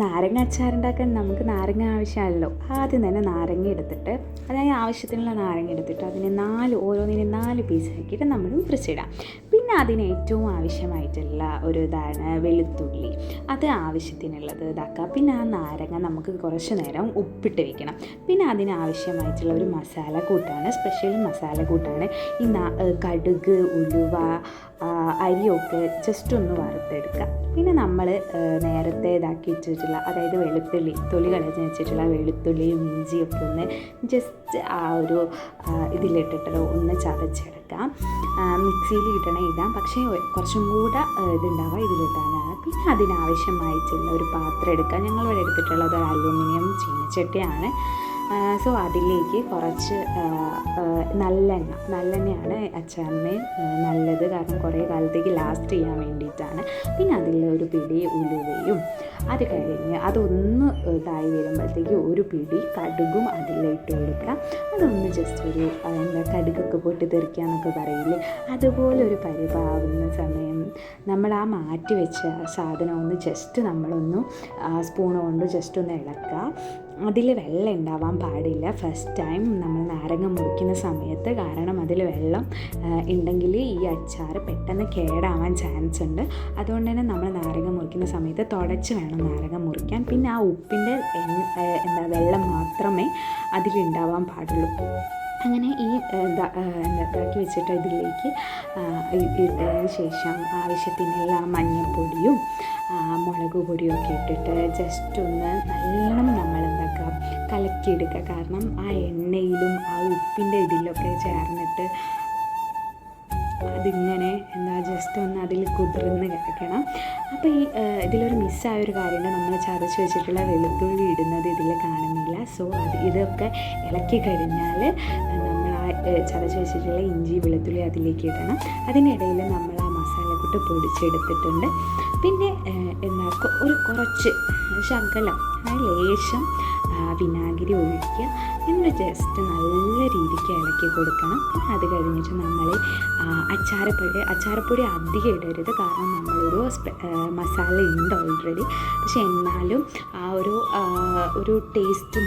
നാരങ്ങ അച്ചാറുണ്ടാക്കാൻ നമുക്ക് നാരങ്ങ ആവശ്യമാണല്ലോ. ആദ്യം തന്നെ നാരങ്ങ എടുത്തിട്ട് അതായത് ആവശ്യത്തിനുള്ള നാരങ്ങ എടുത്തിട്ട് അതിനെ നാല് ഓരോന്നിനെ നാല് പീസാക്കിയിട്ട് നമ്മൾ മുറിച്ചിടാം. പിന്നെ അതിന് ഏറ്റവും ആവശ്യമായിട്ടുള്ള ഒരു ഇതാണ് വെളുത്തുള്ളി. അത് ആവശ്യത്തിനുള്ളത് ഇതാക്കുക പിന്നെ ആ നാരങ്ങ നമുക്ക് കുറച്ച് നേരം ഉപ്പിട്ട് വെക്കണം. പിന്നെ അതിന് ആവശ്യമായിട്ടുള്ള ഒരു മസാല കൂട്ടാണ്. സ്പെഷ്യൽ മസാല കൂട്ടാണ്. ഈ കടുക് ഉലുവ അരിയൊക്കെ ജസ്റ്റ് ഒന്ന് വറുത്തെടുക്കുക. പിന്നെ നമ്മൾ നേരത്തെ ഇതാക്കി വെച്ചിട്ടുള്ള അതായത് വെളുത്തുള്ളി തൊലി കളഞ്ഞ് വെച്ചിട്ടുള്ള വെളുത്തുള്ളിയും ഇഞ്ചിയൊക്കെ ഒന്ന് ജസ്റ്റ് ആ ഒരു ഇതിലിട്ടിട്ട് ഒന്ന് ചതച്ചെടുക്കാം മിക്സിയിൽ ഇടണേ ഇടാം. പക്ഷേ കുറച്ചും കൂടെ ഇതുണ്ടാവുക ഇതിലിടാനാണ്. പിന്നെ അതിനാവശ്യമായിട്ടുള്ള ഒരു പാത്രം എടുക്കുക. ഞങ്ങളിവിടെ എടുത്തിട്ടുള്ളത് അലൂമിനിയം ചീനച്ചട്ടിയാണ്. സോ അതിലേക്ക് കുറച്ച് നല്ലെണ്ണ. നല്ലെണ്ണയാണ് അച്ചാറിന് നല്ലത്. കാരണം കുറേ കാലത്തേക്ക് ലാസ്റ്റ് ചെയ്യാൻ വേണ്ടിയിട്ടാണ്. പിന്നെ അതിൽ ഒരു പിടി ഉലുവയും അത് കഴിഞ്ഞ് അതൊന്ന് ഇതായി വരുമ്പോഴത്തേക്ക് ഒരു പിടി കടുകും അതിലിട്ട് കൊടുക്കുക അതൊന്ന് ജസ്റ്റ് ഒരു എന്താ കടുകൊക്കെ പൊട്ടി തെറിക്കുക എന്നൊക്കെ പറയില്ലേ? അതുപോലെ ഒരു പരിപാവുന്ന സമയം നമ്മൾ ആ മാറ്റി വെച്ച സാധനം ഒന്ന് ജസ്റ്റ് നമ്മളൊന്ന് സ്പൂൺ കൊണ്ട് ജസ്റ്റ് ഒന്ന് ഇളക്കുക. അതിൽ വെള്ളം ഉണ്ടാവാൻ പാടില്ല. ഫസ്റ്റ് ടൈം നമ്മൾ നാരങ്ങ മുറിക്കുന്ന സമയത്ത് കാരണം അതിൽ വെള്ളം ഉണ്ടെങ്കിൽ ഈ അച്ചാർ പെട്ടെന്ന് കേടാവാൻ ചാൻസ് ഉണ്ട്. അതുകൊണ്ട് തന്നെ നമ്മൾ നാരങ്ങ മുറിക്കുന്ന സമയത്ത് തുടച്ച് വേണം നാരങ്ങ മുറിക്കാൻ. പിന്നെ ആ ഉപ്പിന്റെ എന്താ വെള്ളം മാത്രമേ അതിലുണ്ടാവാൻ പാടുള്ളൂ. അങ്ങനെ ഈ ഇതാക്കി വെച്ചിട്ട് ഇതിലേക്ക് ഇട്ടതിന് ശേഷം ആവശ്യത്തിനുള്ള മഞ്ഞൾപ്പൊടിയും മുളക് പൊടിയും ഒക്കെ ഇട്ടിട്ട് ജസ്റ്റ് ഒന്ന് നല്ലോണം നമ്മൾ എന്താക്കുക കലക്കിയെടുക്കുക കാരണം ആ എണ്ണയിലും ആ ഉപ്പിന്റെ ഇതിലൊക്കെ ചേർന്നിട്ട് അതിങ്ങനെ എന്താ ജസ്റ്റ് ഒന്ന് അതിൽ കുതിർന്ന് കിടക്കണം. അപ്പോൾ ഈ ഇതിലൊരു മിസ്സായ ഒരു കാര്യമുണ്ട് നമ്മൾ ചതച്ച് വെച്ചിട്ടുള്ള വെളുത്തുള്ളി ഇടുന്നത് ഇതിൽ കാണുന്നില്ല സോ അത് ഇതൊക്കെ ഇളക്കി കഴിഞ്ഞാൽ നമ്മൾ ആ ചതച്ച് വെച്ചിട്ടുള്ള ഇഞ്ചി വെളുത്തുള്ളി അതിലേക്ക് ഇടണം. അതിനിടയിൽ നമ്മൾ ആ മസാലക്കൂട്ട് പൊടിച്ചെടുത്തിട്ടുണ്ട്. പിന്നെ എന്താ ഒരു കുറച്ച് ശകലം ലേശം ആ, വിനാഗിരി ഒഴിക്കുക. എന്നിട്ട് ജസ്റ്റ് നല്ല രീതിക്ക് ഇളക്കി കൊടുക്കണം. അത് കഴിഞ്ഞിട്ട് നമ്മൾ അച്ചാരപ്പൊടി അച്ചാരപ്പൊടി അധികം ഇടരുത്. കാരണം നമ്മളൊരു മസാല ഉണ്ട് ഓൾറെഡി പക്ഷെ എന്നാലും ആ ഒരു ഒരു ടേസ്റ്റും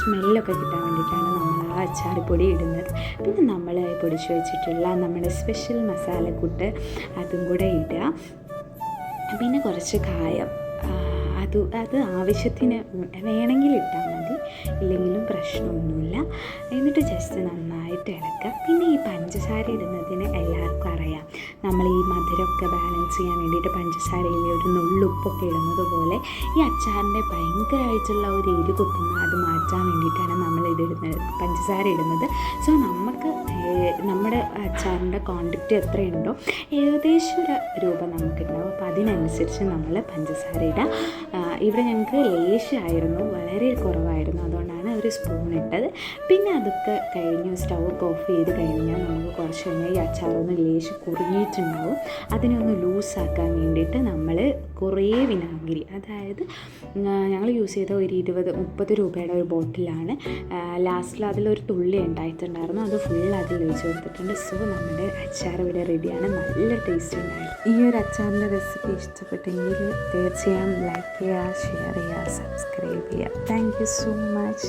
സ്മെല്ലൊക്കെ കിട്ടാൻ വേണ്ടിയിട്ടാണ് നമ്മൾ ആ അച്ചാരപ്പൊടി ഇടുന്നത്. പിന്നെ നമ്മൾ പൊടിച്ചു വെച്ചിട്ടുള്ള നമ്മുടെ സ്പെഷ്യൽ മസാലക്കൂട്ട് അതും കൂടെ ഇടുക. പിന്നെ കുറച്ച് കായം അത് അത് ആവശ്യത്തിന് വേണമെങ്കിൽ ഇട്ടാൽ മതി. ഇല്ലെങ്കിലും പ്രശ്നമൊന്നുമില്ല. എന്നിട്ട് ജസ്റ്റ് നന്നായിട്ട് ഇളക്കുക. പിന്നെ ഈ പഞ്ചസാര ഇടുന്നതിന് എല്ലാവർക്കും അറിയാം. നമ്മൾ ഈ മധുരമൊക്കെ ബാലൻസ് ചെയ്യാൻ വേണ്ടിയിട്ട് പഞ്ചസാരയിൽ ഒരു നുള്ളുപ്പൊക്കെ ഇടുന്നത് പോലെ ഈ അച്ചാറിന്റെ ഭയങ്കരമായിട്ടുള്ള ഒരു എരി കുത്തുന്ന അത് മാറ്റാൻ വേണ്ടിയിട്ടാണ് നമ്മൾ ഇത് ഇടുന്നത് പഞ്ചസാര ഇടുന്നത്. സോ നമുക്ക് നമ്മുടെ അച്ചാറിന്റെ ക്വാണ്ടിറ്റി എത്രയുണ്ടോ ഏകദേശം ഒരു രൂപ നമുക്കുണ്ടാവും അപ്പോൾ അതിനനുസരിച്ച് നമ്മൾ പഞ്ചസാര ഇടുക. ആ, ഇവിടെ ഞങ്ങൾക്ക് ലേശമായിരുന്നു വളരെ കുറവായിരുന്നു. അതുകൊണ്ടാണ് ഒരു സ്പൂൺ ഇട്ടത്. പിന്നെ അതൊക്കെ കഴിഞ്ഞ് സ്റ്റൗക്ക് ഓഫ് ചെയ്ത് കഴിഞ്ഞാൽ നമുക്ക് കുറച്ച് കഴിഞ്ഞാൽ ഈ അച്ചാറൊന്ന് ലേശം കുറുങ്ങിയിട്ടുണ്ടാവും. അതിനൊന്ന് ലൂസാക്കാൻ വേണ്ടിയിട്ട് നമ്മൾ കുറേ വിനാഗിരി അതായത് ഞങ്ങൾ യൂസ് ചെയ്ത ഒരു ഇരുപത് മുപ്പത് രൂപയുടെ ഒരു ബോട്ടിലാണ്. ലാസ്റ്റിൽ അതിലൊരു തുള്ളി ഉണ്ടായിട്ടുണ്ടായിരുന്നു. അത് ഫുൾ അതിൽ ഒഴിച്ച് കൊടുത്തിട്ടുണ്ട്. സോ നമ്മുടെ അച്ചാർ ഇവിടെ റെഡിയാണ് നല്ല ടേസ്റ്റ് ഉണ്ടായിരുന്നു ഈ ഒരു അച്ചാറിന്റെ റെസിപ്പി ഇഷ്ടപ്പെട്ടെങ്കിൽ തീർച്ചയായും ലൈക്ക് ചെയ്യുക ഷെയർ ചെയ്യുക സബ്സ്ക്രൈബ് ചെയ്യുക. Thank you so much